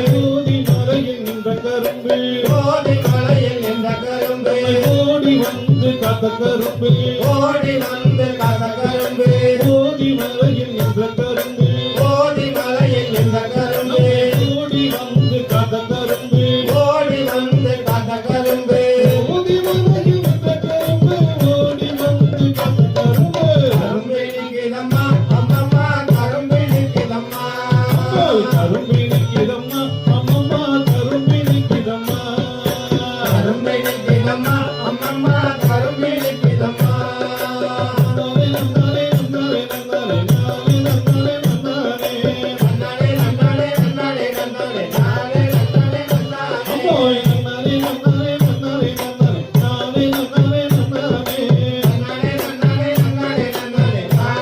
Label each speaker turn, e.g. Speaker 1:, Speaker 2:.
Speaker 1: தூதி மறைகின்ற கரும்பு.
Speaker 2: ஓடி மறைகின்ற கரும்பு.
Speaker 1: ஓடி வந்து கத கரும்பு.
Speaker 2: ஓடி வந்து கத கரும்பு.
Speaker 1: ஓடி மறைகின்ற கரும்பு.
Speaker 2: ஓடி மறைகின்ற கரும்பு.
Speaker 1: ஓடி வந்து கத கரும்பு.
Speaker 2: ஓடி வந்து கத கரும்பு.
Speaker 1: ஓடி மறைகின்ற கரும்பு. ஓடி வந்து கத கரும்பு.
Speaker 2: கரும்பு நிக்கிறம்மா அம்மம்மா கரும்பு நிக்கிறம்மா
Speaker 1: கரும்பு Marina.